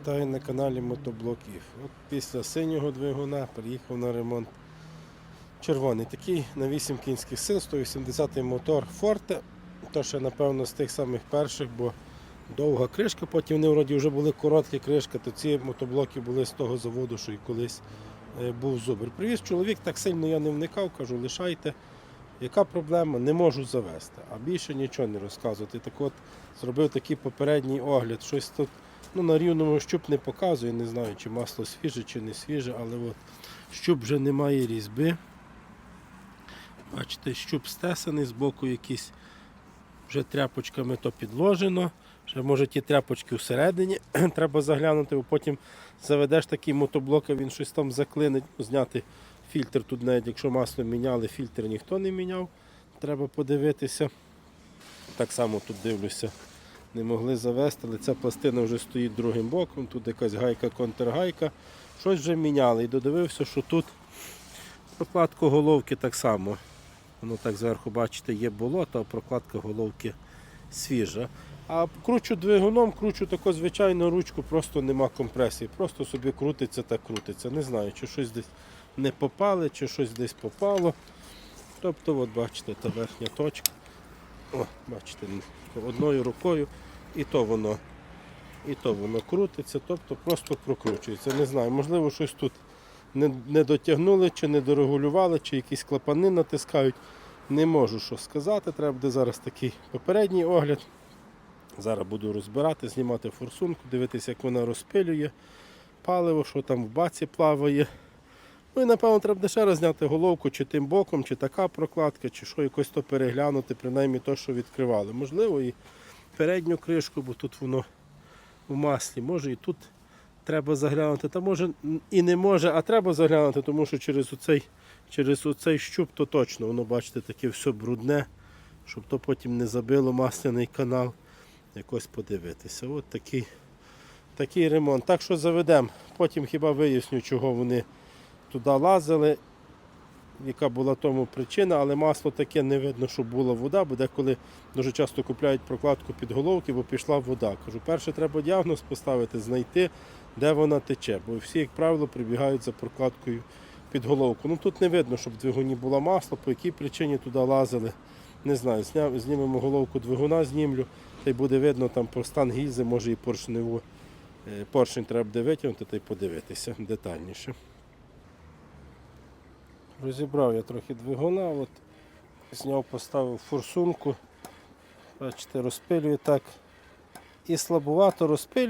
Вітаю на каналі Мотоблоків. От після синього двигуна приїхав на ремонт червоний. Такий на 8 кінських сил, 180 мотор Forte. То ще, напевно, з тих самих перших, бо довга кришка, потім вони вроді вже були короткі кришка, то ці мотоблоки були з того заводу, що і колись е, був зубр. Привіз чоловік, так сильно я не вникав, кажу, лишайте. Яка проблема? Не можу завести, а більше нічого не розказувати. Так от зробив такий попередній огляд. Щось тут ну, на рівному щуп не показує, не знаю, чи масло свіже, чи не свіже, але от щуп вже немає різьби. Бачите, щуп стесаний, збоку якісь вже тряпочками то підложено. Ще може ті тряпочки всередині треба заглянути, бо потім заведеш такий мотоблок, а він щось там заклинить, зняти фільтр тут навіть, якщо масло міняли, фільтр ніхто не міняв. Треба подивитися. Так само тут дивлюся. Не могли завести, але ця пластина вже стоїть другим боком, тут якась гайка, контргайка. Щось вже міняли. І додивився, що тут прокладка головки так само. Воно так зверху, бачите, є болото, а прокладка головки свіжа. А кручу двигуном, кручу таку звичайну ручку, просто нема компресії. Просто собі крутиться та крутиться. Не знаю, чи щось десь не попали, чи щось десь попало. Тобто, от бачите, та верхня точка. О, бачите, одною рукою і то воно, і то воно крутиться, тобто просто прокручується. Не знаю, можливо, щось тут не, не дотягнули, чи не дорегулювали, чи якісь клапани натискають. Не можу що сказати. Треба буде зараз такий попередній огляд. Зараз буду розбирати, знімати форсунку, дивитися, як вона розпилює паливо, що там в баці плаває. Ну і напевно треба буде ще раз зняти головку, чи тим боком, чи така прокладка, чи що якось то переглянути, принаймні то, що відкривали. Можливо, і передню кришку, бо тут воно в маслі. Може і тут треба заглянути. Та може і не може, а треба заглянути, тому що через оцей, через оцей щуп то точно воно, бачите, таке все брудне, щоб то потім не забило масляний канал. Якось подивитися. От такий, такий ремонт. Так що заведемо. Потім хіба виясню, чого вони туди лазили, яка була тому причина, але масло таке не видно, що була вода, бо деколи дуже часто купляють прокладку під головки, бо пішла вода. Кажу, перше треба діагноз поставити, знайти, де вона тече. Бо всі, як правило, прибігають за прокладкою під головку. Ну тут не видно, щоб в двигуні було масло, по якій причині туди лазили. Не знаю, зня- знімемо головку двигуна, знімлю, та й буде видно там по стан гільзи, може і поршневу. е, Поршень треба буде витягнути та й подивитися детальніше. Розібрав я трохи двигуна, от зняв, поставив форсунку. Бачите, розпилюю так. І слабувато розпилює.